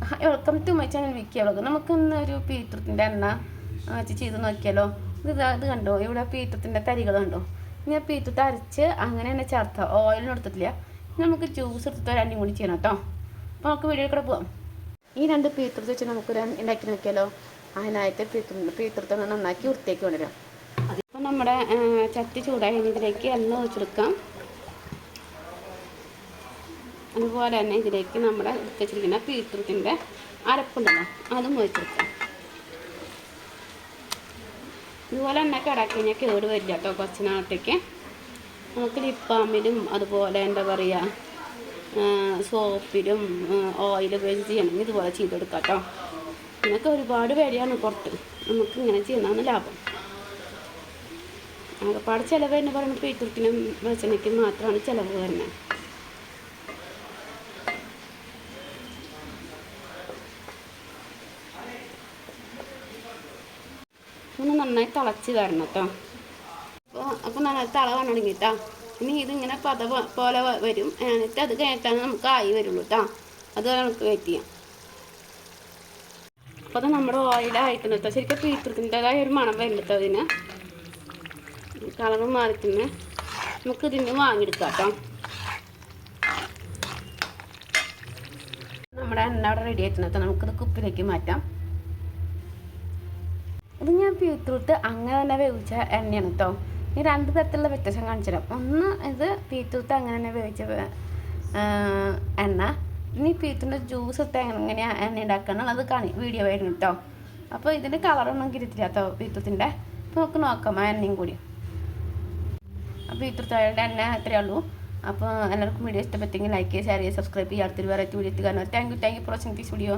Welcome to my channel Vicky vlog നമുക്ക് ഇന്ന് ഒരു പീറ്റത്തിന്റെ എണ്ണ വെച്ച് ചെയ്ത് നോക്കിയാലോ? ഇത് ഇത് കണ്ടോ? ഇവിടെ പീറ്റത്തിന്റെ തരികൾ കണ്ടോ? ഞാൻ പീറ്റത്ത് അരച്ച് അങ്ങനെ തന്നെ ചേർത്ത ഓയിലിന് എടുത്തിട്ടില്ല. നമുക്ക് ജ്യൂസ് എടുത്തിട്ട് രണ്ടും കൂടി ചെയ്യണം കേട്ടോ. അപ്പോൾ നമുക്ക് വീഡിയോ കൂടെ പോവാം. ഈ രണ്ട് പീറ്റത്ത് വെച്ച് നമുക്ക് ഉണ്ടാക്കി നോക്കിയാലോ? അതിനായിട്ട് പീത്രത്ത് പീത്രത്തെ നന്നാക്കി വൃത്തിയാക്കി കൊണ്ടുവരാം. അതിപ്പോൾ നമ്മുടെ ചട്ടി ചൂടായി ഇതിലേക്ക് എണ്ണ ഒഴിച്ചെടുക്കാം. അതുപോലെ തന്നെ ഇതിലേക്ക് നമ്മുടെ വെച്ചിരിക്കുന്ന പീട്രൂട്ടിന്റെ അരപ്പുണ്ടല്ലോ അതും ഒഴിച്ചെടുക്കാം. ഇതുപോലെ എണ്ണ കടാക്കി കഴിഞ്ഞാൽ കേട് വരില്ല കേട്ടോ കുറച്ച് നാളത്തേക്ക്. നമുക്ക് ലിപ്പാമിലും അതുപോലെ എന്താ പറയുക സോപ്പിലും ഓയിൽ ഉപയോഗിച്ച് ചെയ്യണമെങ്കിൽ ഇതുപോലെ ചെയ്തെടുക്കാം കേട്ടോ. ഇതൊക്കെ ഒരുപാട് വിലയാണ് പുറത്ത്. നമുക്ക് ഇങ്ങനെ ചെയ്യുന്നതാണ് ലാഭം. ആകെപ്പാട് ചിലവ് എന്ന് പറയുമ്പോൾ ബീട്രൂട്ടിനും വെളിച്ചെണ്ണയ്ക്കും മാത്രമാണ് ചിലവ് വരുന്നത്. ഒന്ന് നന്നായി തിളച്ച് തരണം കേട്ടോ. അപ്പോൾ അപ്പോൾ നന്നായി തിള വന്നു തുടങ്ങി കേട്ടോ. ഇനി ഇതിങ്ങനെ പത പോലെ വരും. എന്നിട്ട് അത് കഴിഞ്ഞിട്ടാണ് നമുക്ക് ആയി വരുള്ളൂ കേട്ടോ. അത് നമുക്ക് വെയിറ്റ് ചെയ്യാം. അപ്പോൾ അത് നമ്മുടെ ഓയിലായിട്ടുണ്ട് കേട്ടോ. ശരിക്കും പീത്രത്തിന്റെതായ ഒരു മണം വരുന്നുണ്ട് അതിന്. കളറ് മാറിത്തിന് നമുക്ക് ഇതിന് വാങ്ങിയെടുക്കാം കേട്ടോ. നമ്മുടെ എണ്ണ അവിടെ റെഡി ആയിട്ടുണ്ട് കേട്ടോ. നമുക്കിത് കുപ്പിലേക്ക് മാറ്റാം. ഇത് ഞാൻ ബീറ്റ്റൂട്ട് അങ്ങനെ തന്നെ വേവിച്ച എണ്ണയാണ് കേട്ടോ ഈ രണ്ട് തരത്തിലുള്ള വ്യത്യാസം കാണിച്ചു തരാം ഒന്ന് ഇത് ബീറ്റ്റൂട്ട് അങ്ങനെ തന്നെ വേവിച്ച എണ്ണ. ഇനി ബീറ്റ്റൂട്ടിന്റെ ജ്യൂസ് ഇട്ട് എങ്ങനെയാണ് എണ്ണ ഉണ്ടാക്കണം അത് കാണി വീഡിയോ വരുന്നു കേട്ടോ അപ്പോൾ ഇതിന്റെ കളറൊന്നും കിരുത്തില്ല കേട്ടോ ബീറ്റ്റൂട്ടിന്റെ അപ്പോൾ നമുക്ക് നോക്കാം ആ എണ്ണയും കൂടി. അപ്പോൾ ബീറ്റ്റൂട്ട് എണ്ണ അത്രയേ ഉള്ളൂ. അപ്പോൾ എല്ലാവർക്കും വീഡിയോ ഇഷ്ടപ്പെട്ടെങ്കിൽ ലൈക്ക് ചെയ്യുക ഷെയർ ചെയ്യുക സബ്സ്ക്രൈബ് ചെയ്യുക അടുത്തൊരു വെറൈറ്റി വീഡിയോ എത്തുക thank you thank you for watching this video